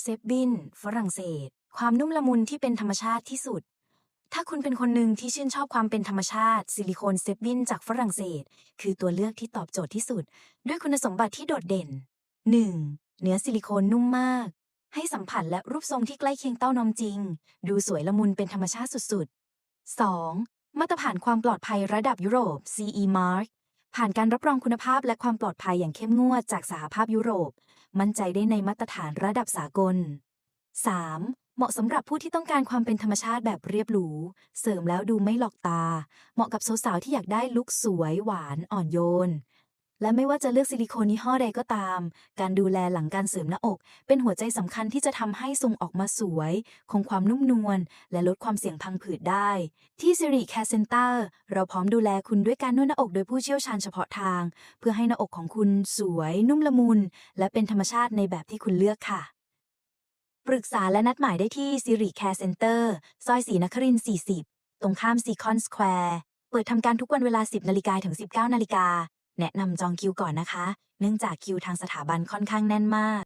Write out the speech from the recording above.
เซฟบินฝรั่งเศส ความนุ่มละมุนที่เป็นธรรมชาติที่สุด ถ้าคุณเป็นคนหนึ่งที่ชื่นชอบความเป็นธรรมชาติ ซิลิโคนเซฟบินจากฝรั่งเศส คือตัวเลือกที่ตอบโจทย์ที่สุด ด้วยคุณสมบัติที่โดดเด่น 1. เนื้อซิลิโคนนุ่มมาก ให้สัมผัสและรูปทรงที่ใกล้เคียงเต้านมจริง ดูสวยละมุนเป็นธรรมชาติสุดๆ 2. มาตรฐานความปลอดภัยระดับยุโรป CE Mark ผ่านการรับรองคุณภาพและความปลอดภัยอย่างเข้มงวดจากสหภาพยุโรป มั่นใจได้ในมาตรฐานระดับสากล 3. เหมาะสำหรับผู้ที่ต้องการความเป็นธรรมชาติแบบเรียบหรู เสริมแล้วดูไม่หลอกตา เหมาะกับสาวๆที่อยากได้ลุคสวย หวาน อ่อนโยน และไม่ว่าจะเลือกซิลิโคนยี่ห้อใดก็ตาม การดูแลหลังการเสริมหน้าอก เป็นหัวใจสำคัญที่จะทำให้ทรงออกมาสวย คงความนุ่มนวล และลดความเสี่ยงพังผืดได้ ที่สิริแคร์เซ็นเตอร์เราพร้อมดูแลคุณด้วยการนวดหน้าอกโดยผู้เชี่ยวชาญเฉพาะทาง เพื่อให้หน้าอกของคุณสวย นุ่มละมุน และเป็นธรรมชาติในแบบที่คุณเลือกค่ะ ปรึกษาและนัดหมายได้ที่สิริแคร์เซ็นเตอร์ซอยศรีนครินทร์40 ตรงข้ามซีคอนสแควร์เปิดทำการทุกวันเวลา 10นาฬิกาถึง 19นาฬิกา แนะนำจองคิวก่อนนะคะ เนื่องจากคิวทางสถาบันค่อนข้างแน่นมาก